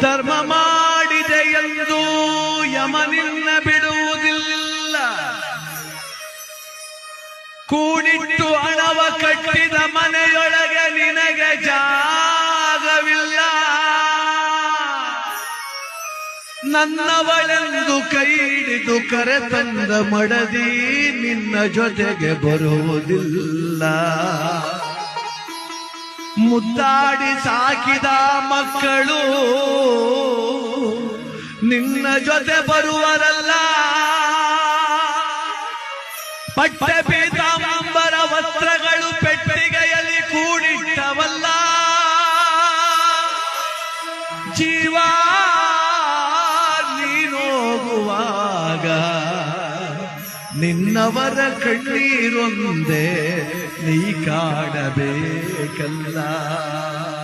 ಧರ್ಮ ಮಾಡಿದೆ ಎಂದು ಯಮನಿನ್ನ ಬಿಡುವುದಿಲ್ಲ. ಕೂಡಿಟ್ಟು ಹಣವ ಕಟ್ಟಿದ ಮನೆಯೊಳಗೆ ನಿನಗೆ ಜಾಗವಿಲ್ಲ. ನನ್ನವಳೆಂದು ಕೈ ಹಿಡಿದು ಕರೆತಂದ ಮಡದಿ ನಿನ್ನ ಜೊತೆಗೆ ಬರುವುದಿಲ್ಲ. ಮುದ್ದಾಡಿ ಸಾಕಿದ ಮಕ್ಕಳು ನಿನ್ನ ಜೊತೆ ಬರುವರಲ್ಲ. ಪಟ್ಟ ಪೀತಾಂಬರ ವಸ್ತ್ರಗಳು ಪೆಟ್ಟಿಗೆಯಲ್ಲಿ ಕೂಡಿಟ್ಟವಲ್ಲ. ಜೀವ ನೀನೋಗುವಾಗ ನಿನ್ನವರ ಕಣ್ಣೀರೊಂದೇ ನೀ ಕಾಡಬೇಕಲ್ಲ